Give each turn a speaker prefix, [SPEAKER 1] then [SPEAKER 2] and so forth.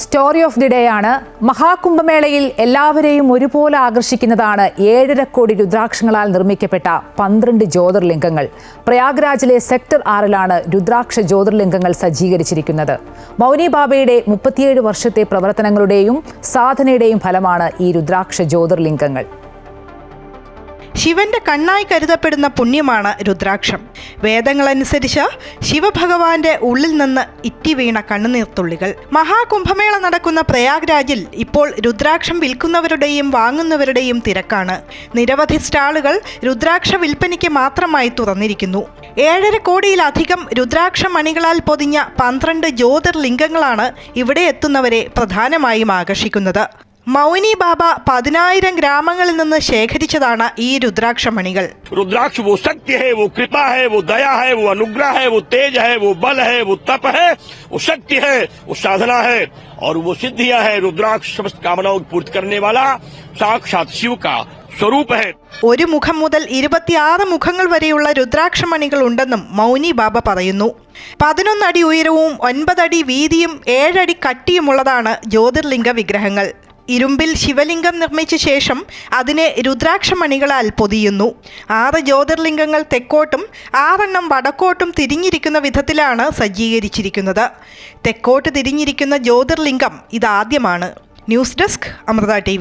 [SPEAKER 1] Story of the day ആണ്. മഹാകുംഭമേളയിൽ എല്ലാവരെയും ഒരുപോലെ ആകർഷിക്കുന്നതാണ് ഏഴര കോടി രുദ്രാക്ഷങ്ങളാൽ നിർമ്മിക്കപ്പെട്ട പന്ത്രണ്ട് ജ്യോതിർലിംഗങ്ങൾ. പ്രയാഗ്രാജിലെ സെക്ടർ ആറിലാണ് രുദ്രാക്ഷ ജ്യോതിർലിംഗങ്ങൾ സജ്ജീകരിച്ചിരിക്കുന്നത്. മൗനി ബാബയുടെ മുപ്പത്തിയേഴ് വർഷത്തെ പ്രവർത്തനങ്ങളുടെയും സാധനയുടെയും ഫലമാണ് ഈ രുദ്രാക്ഷ ജ്യോതിർലിംഗങ്ങൾ.
[SPEAKER 2] ശിവന്റെ കണ്ണായി കരുതപ്പെടുന്ന പുണ്യമാണ് രുദ്രാക്ഷം. വേദങ്ങളനുസരിച്ച് ശിവഭഗവാന്റെ ഉള്ളിൽ നിന്ന് ഇറ്റി വീണ കണ്ണുനീർത്തുള്ളികൾ. മഹാകുംഭമേള നടക്കുന്ന പ്രയാഗ്രാജിൽ ഇപ്പോൾ രുദ്രാക്ഷം വിൽക്കുന്നവരുടെയും വാങ്ങുന്നവരുടെയും തിരക്കാണ്. നിരവധി സ്റ്റാളുകൾ രുദ്രാക്ഷ വിൽപ്പനയ്ക്ക് മാത്രമായി തുറന്നിരിക്കുന്നു. ഏഴര കോടിയിലധികം രുദ്രാക്ഷ മണികളാൽ പൊതിഞ്ഞ പന്ത്രണ്ട് ജ്യോതിർലിംഗങ്ങളാണ് ഇവിടെ എത്തുന്നവരെ പ്രധാനമായും ആകർഷിക്കുന്നത്. മൗനി ബാബ പതിനായിരം ഗ്രാമങ്ങളിൽ നിന്ന് ശേഖരിച്ചതാണ് ഈ രുദ്രാക്ഷമണികൾ
[SPEAKER 3] रुद्राक्ष वो सत्य है वो कृपा है वो दया है वो अनुग्रह है वो तेज है वो बल है वो तप है वो शक्ति है वो साधना है और वो सिद्धियां है रुद्राक्ष समस्त कामनाओं की पूर्ति करने वाला साक्षात शिव का स्वरूप है
[SPEAKER 2] ഒരു മുഖം മുതൽ ഇരുപത്തിയാറ് മുഖങ്ങൾ വരെയുള്ള രുദ്രാക്ഷമണികൾ ഉണ്ടെന്നും മൗനി ബാബ പറയുന്നു പതിനൊന്നടി ഉയരവും ഒൻപതടി വീതിയും ഏഴടി കട്ടിയുമുള്ളതാണ് ജ്യോതിർലിംഗ വിഗ്രഹങ്ങൾ ഇരുമ്പിൽ ശിവലിംഗം നിർമ്മിച്ച ശേഷം അതിനെ രുദ്രാക്ഷമണികളാൽ പൊതിയുന്നു. ആറ് ജ്യോതിർലിംഗങ്ങൾ തെക്കോട്ടും ആറെണ്ണം വടക്കോട്ടും തിരിഞ്ഞിരിക്കുന്ന വിധത്തിലാണ് സജ്ജീകരിച്ചിരിക്കുന്നത്. തെക്കോട്ട് തിരിഞ്ഞിരിക്കുന്ന ജ്യോതിർലിംഗം ഇതാദ്യമാണ്. News desk Amrita T